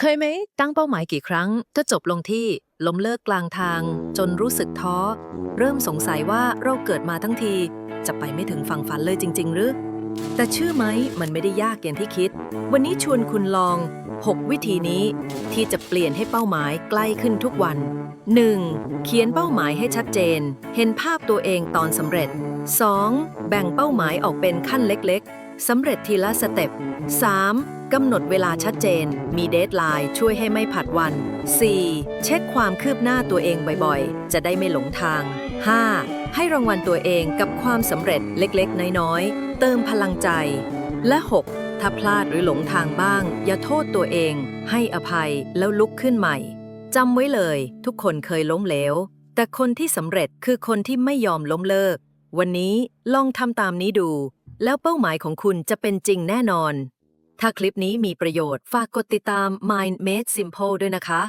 เคยไหมตั้งเป้าหมายกี่ครั้งก็จบลงที่ล้มเลิกกลางทาง จนรู้สึกท้อ เริ่มสงสัยว่าเราเกิดมาทั้งที จะไปไม่ถึงฝั่งฝันเลยจริง ๆ หรือ แต่ชื่อไหมมันไม่ได้ยากอย่างที่คิด วันนี้ชวนคุณลอง 6 วิธีนี้ ที่จะเปลี่ยนให้เป้าหมายใกล้ขึ้นทุกวัน 1. เขียนเป้าหมายให้ชัดเจน เห็นภาพตัวเองตอนสำเร็จ 2. แบ่งเป้าหมายออกเป็นขั้นเล็ก สำเร็จทีละสเต็ป 3. กำหนดเวลาชัดเจน มีเดทไลน์ช่วยให้ไม่ผัดวัน 4. เช็คความคืบหน้าตัวเองบ่อยๆ จะได้ไม่หลงทาง 5. ให้รางวัลตัวเองกับความสำเร็จเล็กๆ น้อยๆ เติมพลังใจ และ 6. ถ้าพลาดหรือหลงทางบ้าง อย่าโทษตัวเอง ให้อภัยแล้วลุกขึ้นใหม่จำไว้เลย ทุกคนเคยล้มเหลว แต่คนที่สำเร็จคือคนที่ไม่ยอมล้มเลิก วันนี้ลองทำตามนี้ดู แล้วเป้าหมายของคุณจะเป็นจริงแน่นอน ถ้าคลิปนี้มีประโยชน์ ฝากกดติดตาม Mind Made Simple ด้วยนะคะ